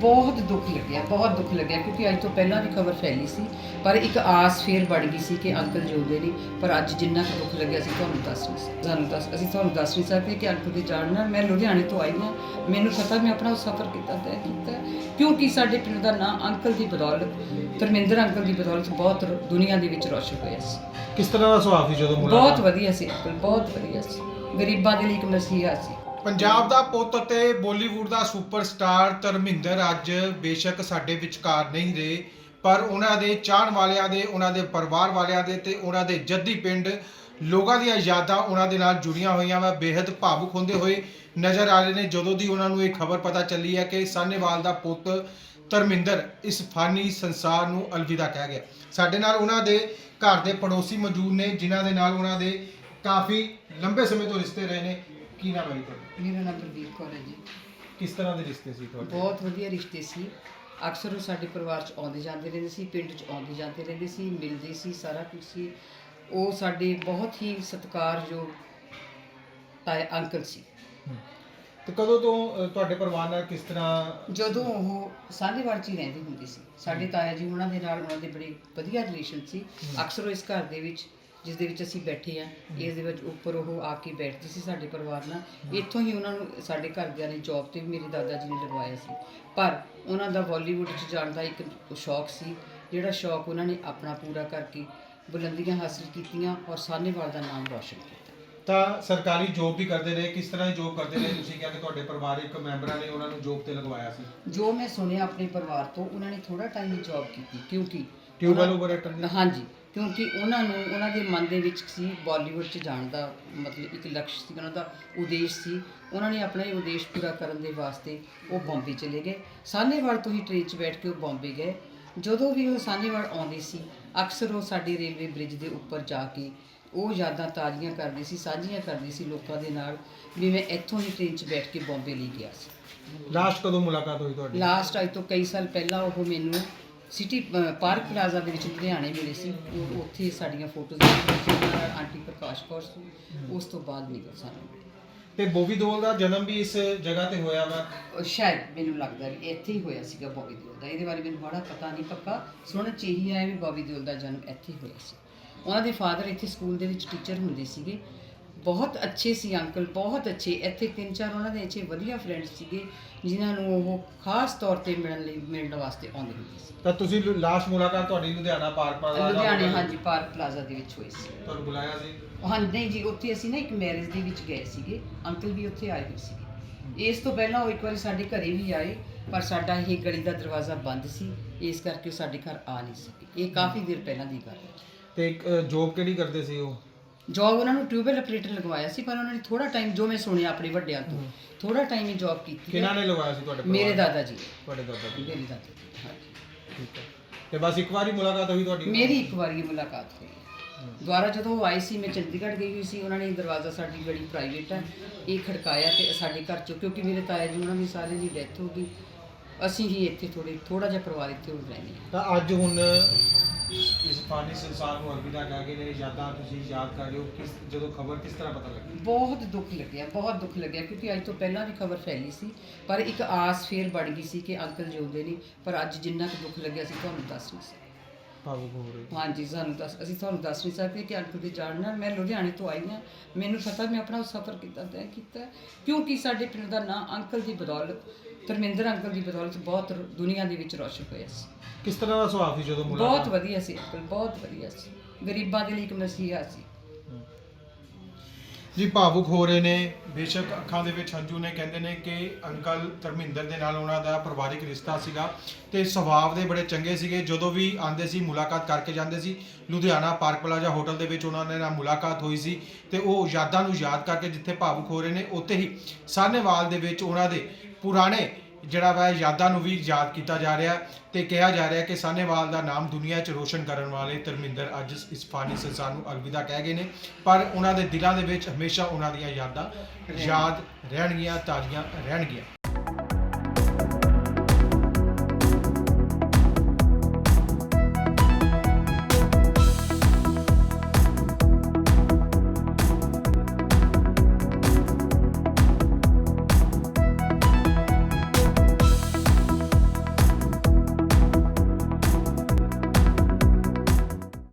ਬਹੁਤ ਦੁੱਖ ਲੱਗਿਆ ਬਹੁਤ ਦੁੱਖ ਲੱਗਿਆ ਕਿਉਂਕਿ ਅੱਜ ਤੋਂ ਪਹਿਲਾਂ ਵੀ ਖਬਰ ਫੈਲੀ ਸੀ ਪਰ ਇੱਕ ਆਸ ਫੇਰ ਬਣ ਗਈ ਸੀ ਕਿ ਅੰਕਲ ਜਿਉਂਦੇ ਨੇ ਪਰ ਅੱਜ ਜਿੰਨਾ ਕੁ ਦੁੱਖ ਲੱਗਿਆ ਸੀ ਤੁਹਾਨੂੰ ਦੱਸ ਨਹੀਂ ਸਕਦੇ। ਤੁਹਾਨੂੰ ਦੱਸ ਅਸੀਂ ਤੁਹਾਨੂੰ ਦੱਸ ਨਹੀਂ ਸਕਦੇ ਕਿ ਅੰਕਲ ਦੇ ਜਾਣ ਨਾਲ ਮੈਂ ਲੁਧਿਆਣੇ ਤੋਂ ਆਈ ਹਾਂ ਮੈਨੂੰ ਪਤਾ ਮੈਂ ਆਪਣਾ ਸਫ਼ਰ ਕਿੱਦਾਂ ਤੈਅ ਕੀਤਾ ਕਿਉਂਕਿ ਸਾਡੇ ਪਿੰਡ ਦਾ ਨਾਂ ਅੰਕਲ ਦੀ ਬਦੌਲਤ ਧਰਮਿੰਦਰ ਅੰਕਲ ਦੀ ਬਦੌਲਤ ਬਹੁਤ ਦੁਨੀਆ ਦੇ ਵਿੱਚ ਰੌਸ਼ਨ ਹੋਇਆ ਸੀ। ਕਿਸ ਤਰ੍ਹਾਂ ਦਾ ਸੁਭਾਅ ਸੀ ਜਦੋਂ ਬਹੁਤ ਵਧੀਆ ਸੀ ਅੰਕਲ ਬਹੁਤ ਵਧੀਆ ਸੀ। ਗਰੀਬਾਂ ਦੇ ਲਈ ਇੱਕ ਮਸੀਹਾ ਸੀ। ਪੰਜਾਬ ਦਾ ਪੁੱਤ ਅਤੇ ਬਾਲੀਵੁੱਡ ਦਾ ਸੁਪਰਸਟਾਰ ਧਰਮਿੰਦਰ ਅੱਜ ਬੇਸ਼ੱਕ ਸਾਡੇ ਵਿਚਕਾਰ ਨਹੀਂ ਰਹੇ, ਪਰ ਉਹਨਾਂ ਦੇ ਚਾਹਣ ਵਾਲਿਆਂ ਦੇ, ਉਹਨਾਂ ਦੇ ਪਰਿਵਾਰ ਵਾਲਿਆਂ ਦੇ ਤੇ ਉਹਨਾਂ ਦੇ ਜੱਦੀ ਪਿੰਡ ਲੋਕਾਂ ਦੀਆਂ ਯਾਦਾਂ ਉਹਨਾਂ ਦੇ ਨਾਲ ਜੁੜੀਆਂ ਹੋਈਆਂ ਵਾ ਬੇहद ਭਾਵੁਕ ਹੁੰਦੇ ਹੋਏ ਨਜ਼ਰ ਆ ਰਹੇ ਨੇ। ਜਦੋਂ ਦੀ ਉਹਨਾਂ ਨੂੰ ਇਹ ਖਬਰ ਪਤਾ ਚੱਲੀ ਹੈ ਕਿ ਸਾਨੇਵਾਲ ਦਾ ਪੁੱਤ ਧਰਮਿੰਦਰ ਇਸ ਫਾਨੀ ਸੰਸਾਰ ਨੂੰ ਅਲਵਿਦਾ ਕਹਿ ਗਿਆ। ਸਾਡੇ ਨਾਲ ਉਹਨਾਂ ਦੇ ਘਰ ਦੇ ਪੜੋਸੀ ਮੌਜੂਦ ਨੇ, ਜਿਨ੍ਹਾਂ ਦੇ ਨਾਲ ਉਹਨਾਂ ਦੇ ਕਾਫੀ ਲੰਬੇ ਸਮੇਂ ਤੋਂ ਰਿਸ਼ਤੇ ਰਹੇ ਨੇ। ਕੀ ਨਾਮ ਹੈ ਜੀ ਤੁਹਾਡਾ? ਮੇਰਾ ਨਾਮ ਪ੍ਰਦੀਪ ਕੌਰ ਹੈ ਜੀ। ਕਿਸ ਤਰ੍ਹਾਂ ਦੇ ਰਿਸ਼ਤੇ ਸੀ ਤੁਹਾਡੇ? ਬਹੁਤ ਵਧੀਆ ਰਿਸ਼ਤੇ ਸੀ। ਅਕਸਰ ਉਹ ਸਾਡੇ ਪਰਿਵਾਰ 'ਚ ਆਉਂਦੇ ਜਾਂਦੇ ਰਹਿੰਦੇ ਸੀ ਪਿੰਡ 'ਚ ਆਉਂਦੇ ਜਾਂਦੇ ਰਹਿੰਦੇ ਸੀ ਮਿਲਦੇ ਸੀ ਸਾਰਾ ਕੁਝ ਸੀ। ਉਹ ਸਾਡੇ ਬਹੁਤ ਹੀ ਸਤਿਕਾਰਯੋਗ ਤਾਏ ਅੰਕਲ ਸੀ। ਤੇ ਕਦੋਂ ਤੋਂ ਅ, ਤੁਹਾਡੇ ਪਰਿਵਾਰ ਨਾਲ ਕਿਸ ਤਰ੍ਹਾਂ ਜਦੋਂ ਉਹ ਸਾਂਝੇਵਾਲ 'ਚ ਹੀ ਰਹਿੰਦੀ ਹੁੰਦੀ ਸੀ। ਸਾਡੇ ਤਾਇਆ ਜੀ ਉਹਨਾਂ ਦੇ ਨਾਲ ਉਹਨਾਂ ਦੇ ਬੜੇ ਵਧੀਆ ਰਿਲੇਸ਼ਨ ਸੀ। ਅਕਸਰ ਉਹ ਇਸ ਘਰ ਦੇ ਵਿੱਚ ਜਿਸ ਦੇ ਵਿੱਚ ਅਸੀਂ ਬੈਠੇ ਆ ਇਸ ਦੇ ਵਿੱਚ ਉੱਪਰ ਉਹ ਆ ਕੇ ਬੈਠਦੀ ਸੀ ਸਾਡੇ ਪਰਿਵਾਰ ਨਾਲ। ਇੱਥੋਂ ਹੀ ਉਹਨਾਂ ਨੂੰ ਸਾਡੇ ਘਰਦਿਆਂ ਨੇ ਜੌਬ ਤੇ ਵੀ ਮੇਰੇ ਦਾਦਾ ਜੀ ਨੇ ਲਗਵਾਇਆ ਸੀ। ਪਰ ਉਹਨਾਂ ਦਾ ਬਾਲੀਵੁੱਡ 'ਚ ਜਾਣ ਦਾ ਇੱਕ ਸ਼ੌਕ ਸੀ ਜਿਹੜਾ ਸ਼ੌਕ ਉਹਨਾਂ ਨੇ ਆਪਣਾ ਪੂਰਾ ਕਰਕੇ ਬੁਲੰਦੀਆਂ ਹਾਸਲ ਕੀਤੀਆਂ ਔਰ ਸਾਹਨੇਵਾਲ ਦਾ ਨਾਮ ਰੌਸ਼ਨ ਕੀਤਾ। ਤਾਂ ਸਰਕਾਰੀ ਜੋਬ ਵੀ ਕਰਦੇ ਰਹੇ ਕਿਸ ਤਰ੍ਹਾਂ ਦੀ ਜੋਬ ਕਰਦੇ ਰਹੇ? ਤੁਸੀਂ ਕਿਹਾ ਕਿ ਤੁਹਾਡੇ ਪਰਿਵਾਰਕ ਮੈਂਬਰਾਂ ਨੇ ਉਹਨਾਂ ਨੂੰ ਜੋਬ ਤੇ ਲਗਵਾਇਆ ਸੀ। ਜੋ ਮੈਂ ਸੁਣਿਆ ਆਪਣੇ ਪਰਿਵਾਰ ਤੋਂ ਉਹਨਾਂ ਨੇ ਥੋੜਾ ਟਾਈਮ ਹੀ ਜੌਬ ਕੀਤੀ ਕਿਉਂਕਿ ਟਿਊਬਵੈਲ ਆਪਰੇਟਰ ਨੇ ਹਾਂਜੀ ਕਿਉਂਕਿ ਉਹਨਾਂ ਨੂੰ ਉਹਨਾਂ ਦੇ ਮਨ ਦੇ ਵਿੱਚ ਸੀ ਬਾਲੀਵੁੱਡ 'ਚ ਜਾਣ ਦਾ ਮਤਲਬ ਇੱਕ ਲਕਸ਼ ਸੀ ਉਹਨਾਂ ਦਾ ਉਦੇਸ਼ ਸੀ। ਉਹਨਾਂ ਨੇ ਆਪਣਾ ਇਹ ਉਦੇਸ਼ ਪੂਰਾ ਕਰਨ ਦੇ ਵਾਸਤੇ ਉਹ ਬੰਬੇ ਚਲੇ ਗਏ। ਸਾਹਨੇਵਾਲ ਤੋਂ ਹੀ ਟ੍ਰੇਨ 'ਚ ਬੈਠ ਕੇ ਉਹ ਬੰਬੇ ਗਏ। ਜਦੋਂ ਵੀ ਉਹ ਸਾਹਨੇਵਾਲ ਆਉਂਦੇ ਸੀ ਅਕਸਰ ਉਹ ਸਾਡੇ ਰੇਲਵੇ ਬ੍ਰਿਜ ਦੇ ਉੱਪਰ ਜਾ ਕੇ ਉਹ ਯਾਦਾਂ ਤਾਜ਼ੀਆਂ ਕਰਦੀ ਸੀ ਸਾਂਝੀਆਂ ਕਰਦੀ ਸੀ ਲੋਕਾਂ ਦੇ ਨਾਲ ਵੀ ਮੈਂ ਇੱਥੋਂ ਹੀ ਟ੍ਰੇਨ 'ਚ ਬੈਠ ਕੇ ਬੰਬੇ ਲਈ ਗਿਆ ਸੀ। ਲਾਸਟ ਕਦੋਂ ਮੁਲਾਕਾਤ ਹੋਈ ਤੁਹਾਡੀ? ਲਾਸਟ ਅੱਜ ਤੋਂ ਕਈ ਸਾਲ ਪਹਿਲਾਂ ਉਹ ਮੈਨੂੰ ਸਿਟੀ ਪਾਰਕ ਪਲਾਜ਼ਾ ਦੇ ਵਿੱਚ ਲੁਧਿਆਣੇ ਮਿਲੇ ਸੀ। ਉਹ ਉੱਥੇ ਸਾਡੀਆਂ ਫੋਟੋਜ਼ ਆਂਟੀ ਪ੍ਰਕਾਸ਼ ਕੌਰ ਸੀ। ਉਸ ਤੋਂ ਬਾਅਦ ਮਿਲੇ ਸਾਨੂੰ। ਤੇ ਬੋਬੀ ਦੋਲ ਦਾ ਜਨਮ ਵੀ ਇਸ ਜਗ੍ਹਾ ਤੇ ਹੋਇਆ ਵਾ? ਉਹ ਸ਼ਾਇਦ ਮੈਨੂੰ ਲੱਗਦਾ ਵੀ ਇੱਥੇ ਹੀ ਹੋਇਆ ਸੀਗਾ ਬੋਬੀ ਦਿਓਲ ਦਾ। ਇਹਦੇ ਬਾਰੇ ਮੈਨੂੰ ਬੜਾ ਪਤਾ ਨਹੀਂ ਪੱਕਾ ਸੁਣਨ ਚ ਇਹੀ ਆਇਆ ਵੀ ਬੋਬੀ ਦਿਓਲ ਦਾ ਜਨਮ ਇੱਥੇ ਹੀ ਹੋਇਆ ਸੀ। ਉਹਨਾਂ ਦੇ ਫਾਦਰ ਇੱਥੇ ਸਕੂਲ ਦੇ ਵਿੱਚ ਟੀਚਰ ਹੁੰਦੇ ਸੀਗੇ। ਬਹੁਤ ਅੱਛੇ ਸੀ ਅੰਕਲ ਬਹੁਤ ਅੱਛੇ। ਇੱਥੇ ਤਿੰਨ ਚਾਰ ਉਹਨਾਂ ਦੇ ਅੱਛੇ ਵਧੀਆ ਫਰੈਂਡਸ ਸੀਗੇ ਜਿਨ੍ਹਾਂ ਨੂੰ ਉਹ ਖਾਸ ਤੌਰ ਤੇ ਮਿਲਣ ਲਈ ਮਿਲਣ ਵਾਸਤੇ ਆਉਂਦੇ ਹੁੰਦੇ ਸੀ। ਤਾਂ ਤੁਸੀਂ ਲਾਸਟ ਮੁਲਾਕਾਤ ਤੁਹਾਡੀ ਲੁਧਿਆਣਾ ਪਾਰਕ ਪਲਾਜ਼ਾ ਲੁਧਿਆਣੇ ਹਾਂਜੀ ਪਾਰਕ ਪਲਾਜ਼ਾ ਦੇ ਵਿੱਚ ਹੋਈ ਸੀ। ਤੁਹਾਨੂੰ ਬੁਲਾਇਆ ਸੀ? ਹਾਂ ਨਹੀਂ ਜੀ ਉੱਥੇ ਅਸੀਂ ਨਾ ਇੱਕ ਮੈਰਿਜ ਦੇ ਵਿੱਚ ਗਏ ਸੀਗੇ। ਅੰਕਲ ਵੀ ਉੱਥੇ ਆਏ ਹੋਏ ਸੀਗੇ। ਇਸ ਤੋਂ ਪਹਿਲਾਂ ਉਹ ਇੱਕ ਵਾਰੀ ਸਾਡੇ ਘਰੇ ਵੀ ਆਏ ਪਰ ਸਾਡਾ ਇਹ ਗਲੀ ਦਾ ਦਰਵਾਜ਼ਾ ਬੰਦ ਸੀ। ਇਸ ਕਰਕੇ ਸਾਡੇ ਘਰ ਆ ਨਹੀਂ ਸਕੇ। ਇਹ ਕਾਫੀ ਦੇਰ ਪਹਿਲਾਂ ਦੀ ਗੱਲ ਹੈ। ਤੇ ਇੱਕ ਜੋਬ ਕਿਹੜੀ ਕਰਦੇ ਸੀ ਉਹ? ਜੌਬ ਉਹਨਾਂ ਨੂੰ ਟਿਊਬਲ ਆਪਰੇਟਰ ਲਗਵਾਇਆ ਸੀ ਪਰ ਉਹਨਾਂ ਨੇ ਥੋੜਾ ਟਾਈਮ ਜੋ ਮੈਂ ਸੁਣਿਆ ਆਪਣੇ ਵੱਡਿਆਂ ਤੋਂ ਥੋੜਾ ਟਾਈਮ ਹੀ ਜੌਬ ਕੀਤੀ ਕਿਹਨਾਂ ਨੇ ਲਗਵਾਇਆ ਸੀ ਤੁਹਾਡੇ ਮੇਰੇ ਪਰਿਵਾਰ? ਦਾਦਾ ਜੀ ਤੁਹਾਡੇ ਦਾਦਾ ਜੀ ਮੇਰੇ ਦਾਦਾ ਜੀ ਹਾਂਜੀ। ਠੀਕ ਹੈ। ਤੇ ਬਸ ਇੱਕ ਵਾਰੀ ਮੁਲਾਕਾਤ ਹੋਈ ਤੁਹਾਡੀ? ਮੇਰੀ ਇੱਕ ਵਾਰੀ ਇਹ ਮੁਲਾਕਾਤ ਹੋਈ। ਦੁਬਾਰਾ ਜਦੋਂ ਉਹ ਆਏ ਸੀ ਮੈਂ ਚੰਡੀਗੜ੍ਹ ਗਈ ਹੋਈ ਸੀ ਉਹਨਾਂ ਨੇ ਦਰਵਾਜ਼ਾ ਸਾਡੀ ਬੜੀ ਪ੍ਰਾਈਵੇਟ ਹੈ ਇਹ ਖੜਕਾਇਆ ਤੇ ਸਾਡੇ ਘਰ ਚੋਂ ਕਿਉਂਕਿ ਮੇਰੇ ਤਾਇਆ ਜੀ ਉਹਨਾਂ ਦੀ ਸਾਰੇ ਦੀ ਡੈਥ ਹੋ ਗਈ। ਅਸੀਂ ਹੀ ਇੱਥੇ ਥੋੜੇ ਥੋੜਾ ਜਿਹਾ ਪਰਿਵਾਰ ਇੱਥੇ ਹੋ ਰਹਿੰਦੇ ਹਾਂ। ਤਾਂ ਅੱਜ ਹੁਣ ਇਸ ਫਾਨੀ ਸੰਸਾਰ ਨੂੰ ਅਲਵਿਦਾ ਕਹਿ ਕੇ ਨੇ ਯਾਦਾਂ ਤੁਸੀਂ ਯਾਦ ਕਰ ਰਹੇ ਹੋ ਕਿਸ, ਜਦੋਂ ਖਬਰ ਕਿਸ ਤਰ੍ਹਾਂ ਪਤਾ ਲੱਗੀ? ਬਹੁਤ ਦੁੱਖ ਲੱਗਿਆ, ਬਹੁਤ ਦੁੱਖ ਲੱਗਿਆ, ਕਿਉਂਕਿ ਅੱਜ ਤੋਂ ਪਹਿਲਾਂ ਵੀ ਖਬਰ ਫੈਲੀ ਸੀ, ਪਰ ਇੱਕ ਆਸ ਫੇਰ ਬਣ ਗਈ ਸੀ ਕਿ ਅੰਕਲ ਜਿਉਂਦੇ ਨੇ, ਪਰ ਅੱਜ ਜਿੰਨਾ ਕੁ ਦੁੱਖ ਲੱਗਿਆ ਸੀ, ਤੁਹਾਨੂੰ ਦੱਸ ਨਹੀਂ ਸਕਦੇ। ਭਾਵੁਕ ਹੋ ਰਹੇ ਹੋ। ਹਾਂਜੀ ਸਾਨੂੰ ਦੱਸ ਅਸੀਂ ਤੁਹਾਨੂੰ ਦੱਸ ਨਹੀਂ ਸਕਦੇ ਕਿ ਅੰਕਲ ਦੇ ਜਾਣ ਨਾਲ ਮੈਂ ਲੁਧਿਆਣੇ ਤੋਂ ਆਈ ਹਾਂ। ਮੈਨੂੰ ਪਤਾ ਮੈਂ ਆਪਣਾ ਸਫ਼ਰ ਕਿੱਦਾਂ ਤੈਅ ਕੀਤਾ। ਕਿਉਂਕਿ ਸਾਡੇ ਪਿੰਡ ਦਾ ਨਾਂ ਅੰਕਲ ਦੀ ਬਦੌਲਤ ਧਰਮਿੰਦਰ ਅੰਕਲ ਦੀ ਬਦੌਲਤ ਬਹੁਤ ਰ- ਦੁਨੀਆ ਦੇ ਵਿੱਚ ਰੌਸ਼ਨ ਹੋਇਆ ਸੀ। ਕਿਸ ਤਰ੍ਹਾਂ ਦਾ ਸੁਭਾਅ ਸੀ ਜਦੋਂ ਬਹੁਤ ਮੁਲਾਕਾਤ? ਵਧੀਆ ਸੀ ਅੰਕਲ ਬਹੁਤ ਵਧੀਆ ਸੀ। ਗਰੀਬਾਂ ਦੇ ਲਈ ਇੱਕ ਮਸੀਹਾ ਸੀ। ਜੀ, ਭਾਵੁਕ ਹੋ ਰਹੇ ਨੇ। ਬੇਸ਼ੱਕ ਅੱਖਾਂ ਦੇ ਵਿੱਚ ਹੰਝੂ ਨੇ, ਕਹਿੰਦੇ ਨੇ ਕਿ ਅੰਕਲ ਧਰਮਿੰਦਰ ਦੇ ਨਾਲ ਉਹਨਾਂ ਦਾ ਪਰਿਵਾਰਿਕ ਰਿਸ਼ਤਾ ਸੀਗਾ ਤੇ ਸੁਭਾਅ ਦੇ ਬੜੇ ਚੰਗੇ ਸੀਗੇ। ਜਦੋਂ ਵੀ ਆਂਦੇ ਸੀ, ਮੁਲਾਕਾਤ ਕਰਕੇ ਜਾਂਦੇ ਸੀ, ਲੁਧਿਆਣਾ ਪਾਰਕ ਪਲਾਜ਼ਾ ਹੋਟਲ ਦੇ ਵਿੱਚ ਉਹਨਾਂ ਨੇ ਨਾਲ ਮੁਲਾਕਾਤ ਹੋਈ ਸੀ ਤੇ ਉਹ ਯਾਦਾਂ ਨੂੰ ਯਾਦ ਕਰਕੇ ਜਿੱਥੇ ਭਾਵੁਕ ਹੋ ਰਹੇ ਨੇ, ਉੱਥੇ ਹੀ ਸਾਹਨੇਵਾਲ ਦੇ ਵਿੱਚ ਉਹਨਾਂ ਦੇ ਪੁਰਾਣੇ ਜਿਹੜਾ ਵਾ ਯਾਦਾਂ ਨੂੰ ਵੀ ਯਾਦ ਕੀਤਾ ਜਾ ਰਿਹਾ ਤੇ ਕਿਹਾ ਜਾ ਰਿਹਾ ਕਿ ਸਾਨੇਵਾਲ ਦਾ ਨਾਮ ਦੁਨੀਆ 'ਚ ਰੋਸ਼ਨ ਕਰਨ ਵਾਲੇ ਧਰਮਿੰਦਰ ਅੱਜ ਇਸ ਫਾਨੀ ਸੰਸਾਰ ਨੂੰ ਅਲਵਿਦਾ ਕਹਿ ਗਏ ਨੇ। ਪਰ ਉਹਨਾਂ ਦੇ ਦਿਲਾਂ ਦੇ ਵਿੱਚ ਹਮੇਸ਼ਾ ਉਹਨਾਂ ਦੀਆਂ ਯਾਦਾਂ ਯਾਦ ਰਹਿਣਗੀਆਂ, ਤਾਜ਼ੀਆਂ ਰਹਿਣਗੀਆਂ।